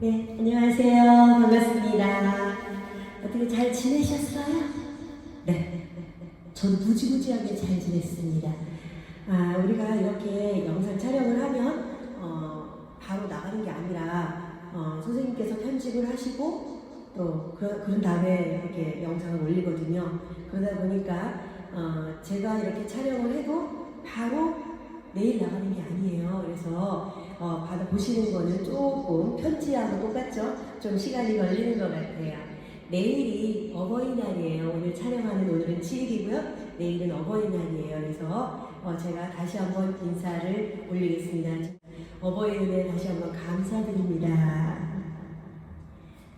네, 안녕하세요. 반갑습니다. 어떻게 잘 지내셨어요? 네, 저도 무지무지하게 잘 지냈습니다. 아, 우리가 이렇게 영상 촬영을 하면 어, 바로 나가는 게 아니라 어, 선생님께서 편집을 하시고 또 그런, 그런 다음에 이렇게 영상을 올리거든요. 그러다 보니까 어, 제가 이렇게 촬영을 해도 바로 내일 나가는 게 아니에요. 그래서 어, 받아보시는 거는 조금 편지하고 똑같죠? 좀 시간이 걸리는 것 같아요. 내일이 어버이날이에요. 오늘 촬영하는 오늘은 7일이고요. 내일은 어버이날이에요. 그래서 어, 제가 다시 한번 인사를 올리겠습니다. 어버이 은혜 다시 한번 감사드립니다.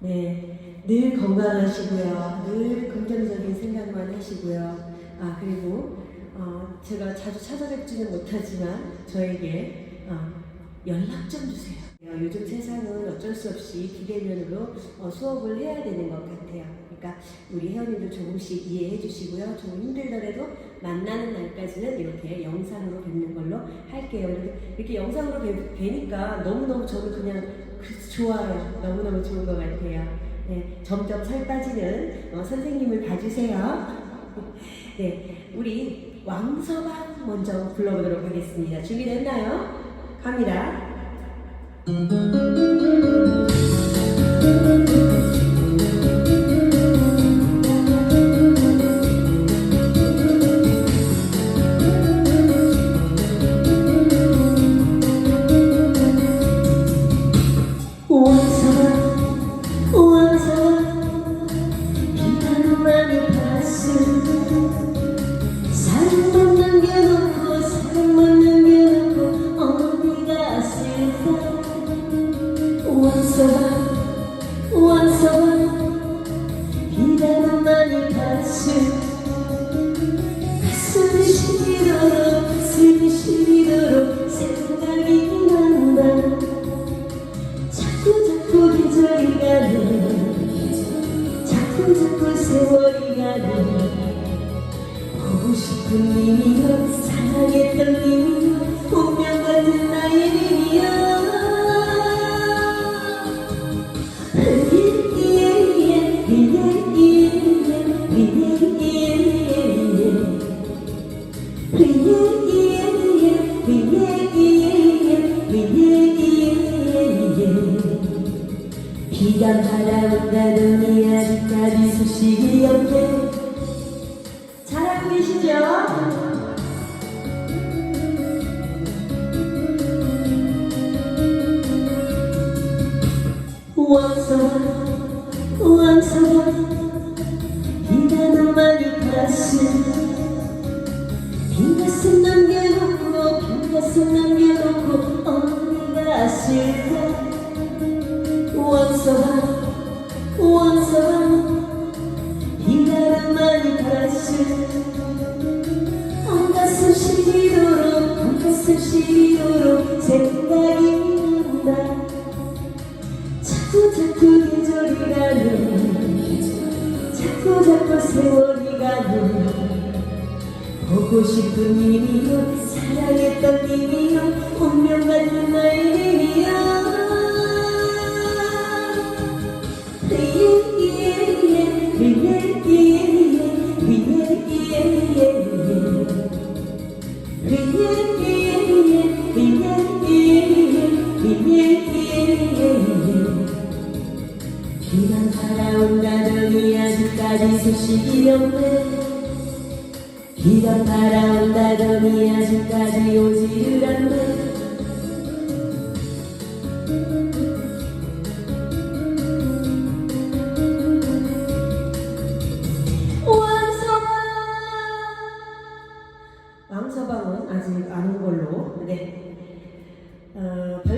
네, 늘 건강하시고요. 늘 긍정적인 생각만 하시고요. 아, 그리고 어, 제가 자주 찾아뵙지는 못하지만 저에게 어, 연락 좀 주세요. 어, 요즘 세상은 어쩔 수 없이 비대면으로 어, 수업을 해야 되는 것 같아요. 그러니까 우리 회원님들 조금씩 이해해 주시고요. 조금 힘들더라도 만나는 날까지는 이렇게 영상으로 뵙는 걸로 할게요. 이렇게, 영상으로 뵈, 뵈니까 너무너무 저는 그냥 그- 좋아요. 너무너무 좋은 것 같아요. 네, 점점 살 빠지는 어, 선생님을 봐주세요. 네, 우리 왕서방 먼저 불러보도록 하겠습니다. 준비됐나요? 갑니다. 왕서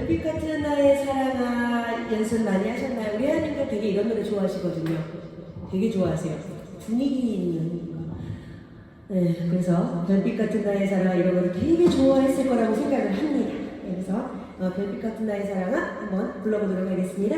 어, 별빛 같은 나의 사랑아 연습 많이 하셨나요? 우리 하나님들 되게 이런 노래 좋아하시거든요. 되게 좋아하세요. 분위기 있는 거. 네, 그래서 별빛 같은 나의 사랑아 이런 거를 되게 좋아했을 거라고 생각을 합니다. 네, 그래서 어, 별빛 같은 나의 사랑아 한번 불러보도록 하겠습니다.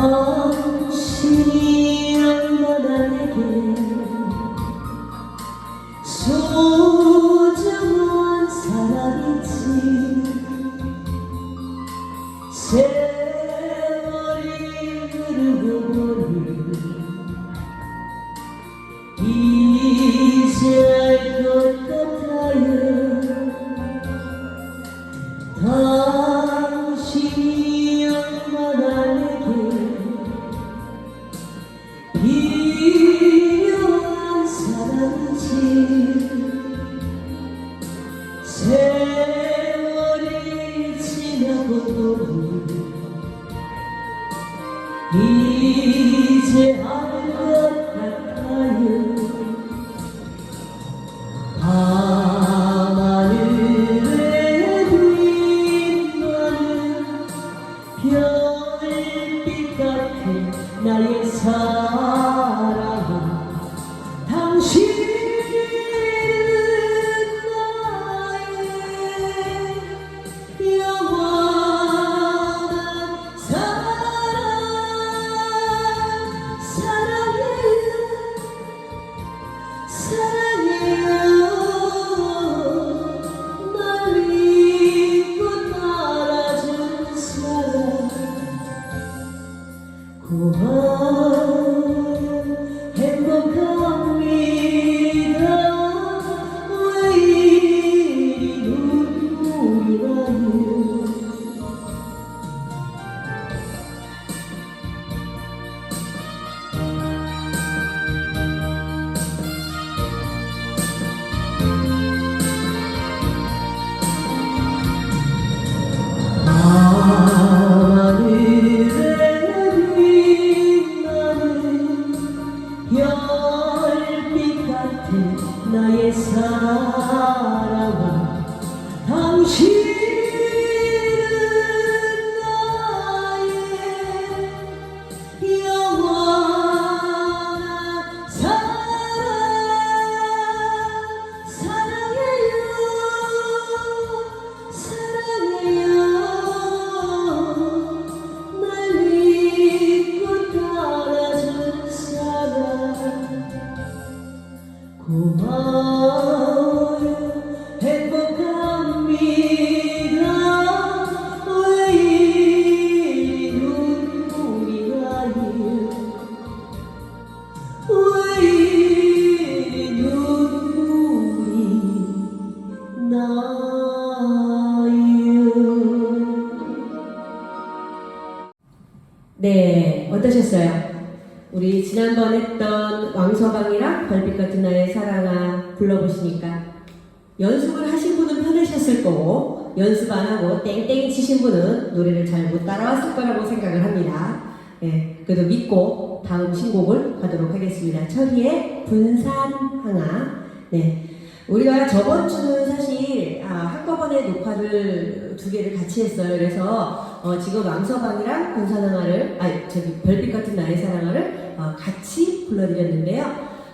당신이 얼마나 내게 소중한 사람인지 이제 같아 네, 어떠셨어요? 우리 지난번 했던 왕서방이랑 별빛 같은 나의 사랑아 불러보시니까 연습을 하신 분은 편하셨을 거고 연습 안 하고 땡땡이 치신 분은 노래를 잘 못 따라왔을 거라고 생각을 합니다. 네, 그래도 믿고 다음 신곡을 가도록 하겠습니다. 철희의 분산항아. 네, 우리가 저번 주는 사실 아, 한꺼번에 녹화를 두 개를 같이 했어요. 그래서 어, 지금 왕서방이랑 분산항아를 아니 저기 별빛 같은 나의 사랑아를 어, 같이 불러드렸는데요.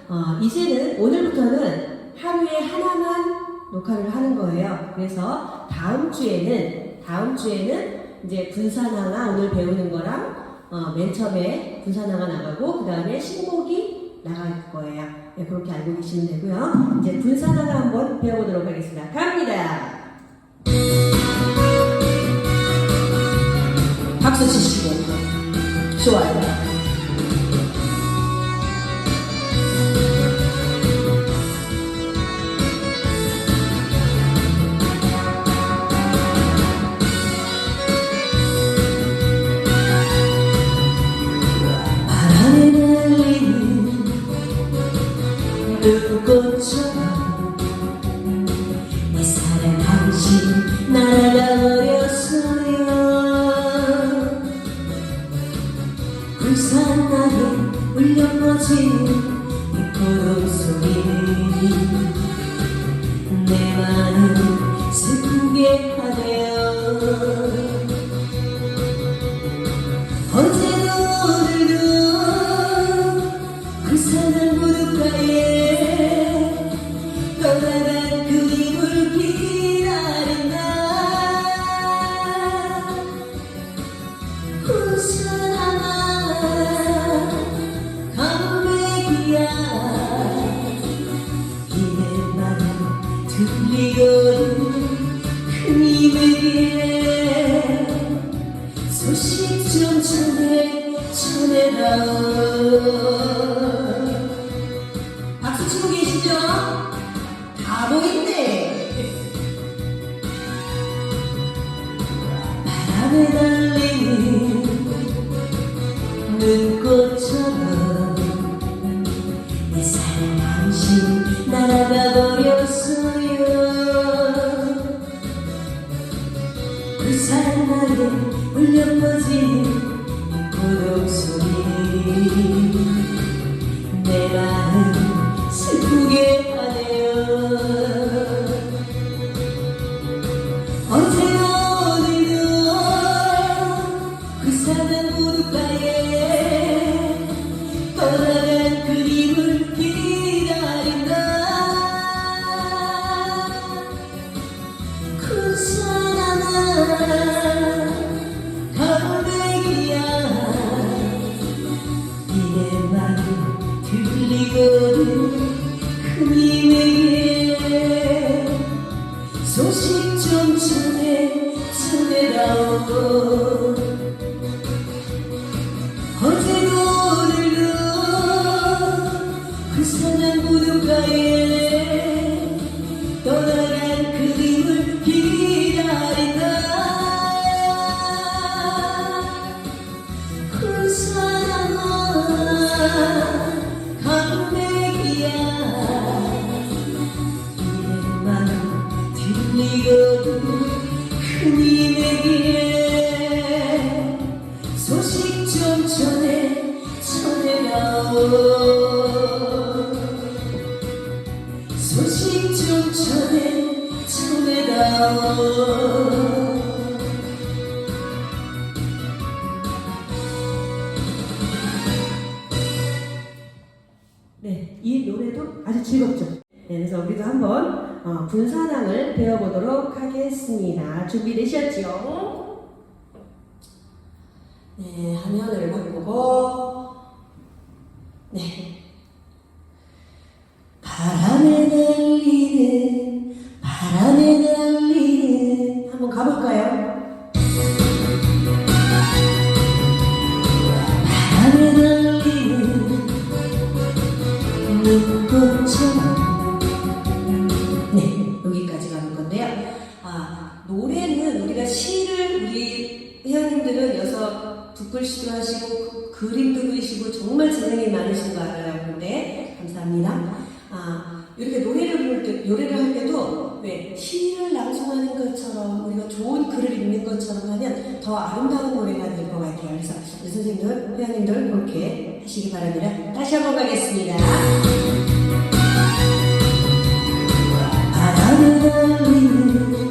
어, 이제는 오늘부터는 하루에 하나만 녹화를 하는 거예요. 그래서 다음 주에는 다음 주에는 이제 분산항아 오늘 배우는 거랑 어, 맨 처음에 분산항아 나가고 그 다음에 신곡이 나갈 거예요. 네, 그렇게 알고 계시면 되고요. 이제 분산항아 한번 배워보도록 하겠습니다. 갑니다. 박수 치시고 불쌍하게 울려 퍼지는 이 고동 소리 내 마음 슬프게 하네요 전해라 Yeah. 주시기 바랍니다. 다시 한번 가겠습니다. 바람을 날리는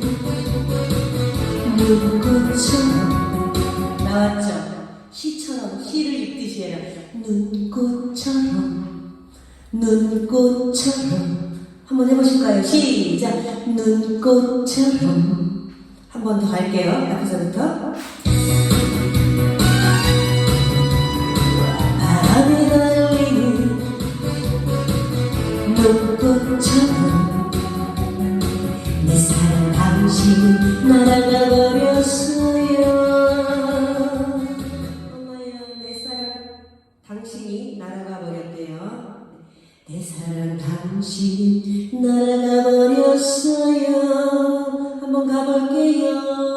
눈꽃처럼 나왔죠? 시처럼 시를 읽듯이 해라. 눈꽃처럼 눈꽃처럼 한번 해보실까요? 시작! 눈꽃처럼 한 번 더 할게요. 앞에서부터. 내가 버렸어요. 엄마야 내 사랑 당신 날아가 날아가 버렸어요. 한번 가볼게요.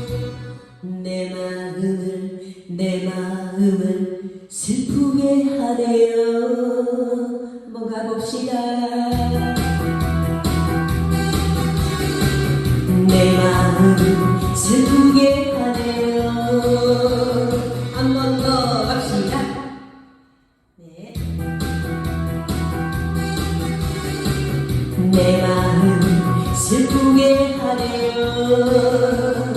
내 마음 슬프게 하네요.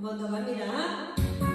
Bota, uma mirar.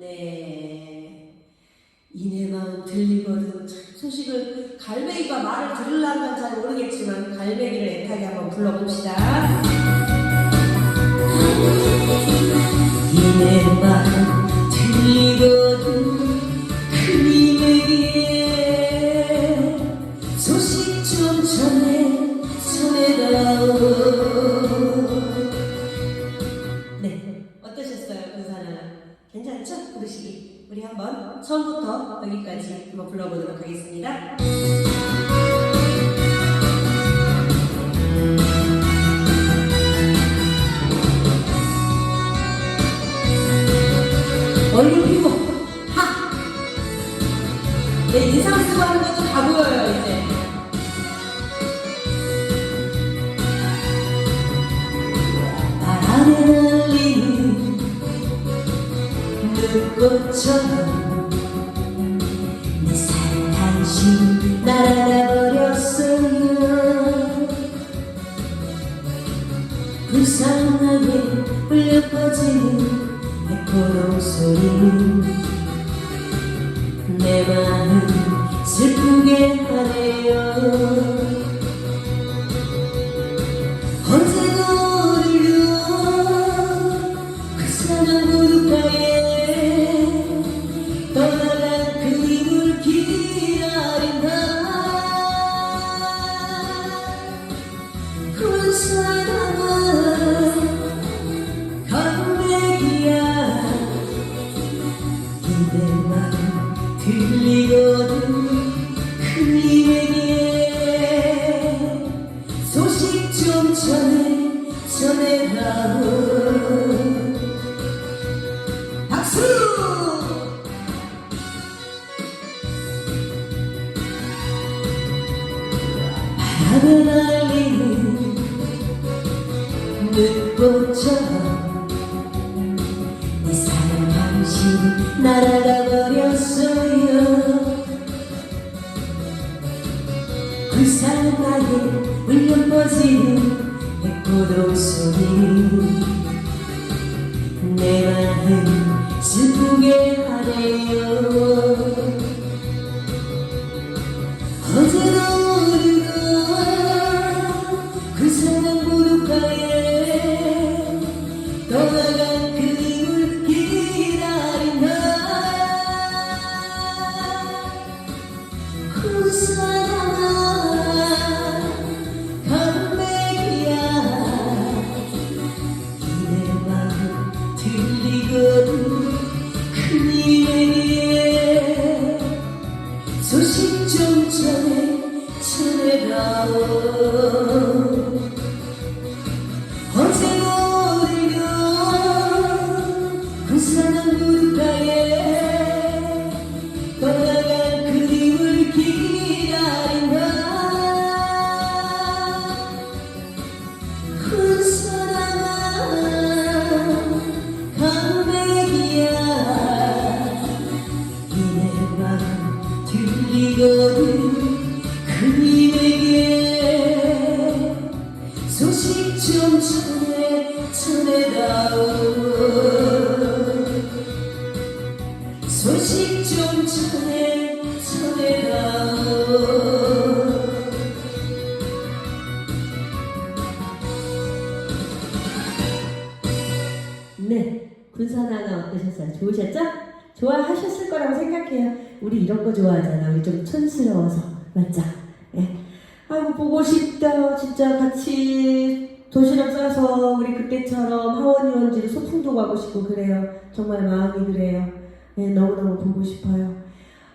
네. 이내 마음 들리거든. 소식을 갈매기가 말을 들으려면 잘 모르겠지만 갈매기를 애타게 한번 불러봅시다. 얼굴 피고. 하! 내 인상 쓰고 하는 것도 다 보여요 이제. 바람에 날리는 눈꽃처럼 내 사랑 당신 날아가버렸어요. 불쌍하게 울려 퍼지는 sorrir 날아가 버렸어요. 불쌍하게 울려 퍼지는 백고동 소리. 내 마음 슬프게 하네요 같이 도시락 싸서 우리 그때처럼 하원 유원지로 소풍도 가고 싶고 그래요. 정말 마음이 그래요. 예, 너무너무 보고 싶어요.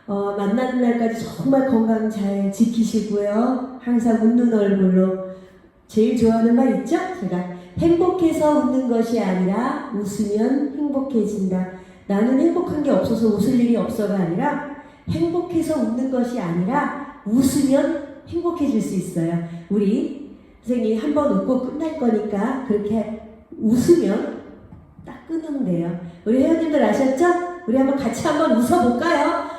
어, 만나는 날까지 정말 건강 잘 지키시고요. 항상 웃는 얼굴로. 제일 좋아하는 말 있죠? 제가 행복해서 웃는 것이 아니라 웃으면 행복해진다. 나는 행복한 게 없어서 웃을 일이 없어가 아니라 행복해서 웃는 것이 아니라 웃으면 행복해질 수 있어요. 우리 선생님 한번 웃고 끝날 거니까 그렇게 웃으면 딱 끊으면 돼요. 우리 회원님들 아셨죠? 우리 한번 같이 한번 웃어볼까요?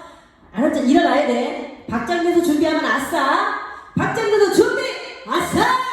알았죠? 일어나야 돼. 박장대소 준비하면 아싸. 박장대소 준비! 아싸!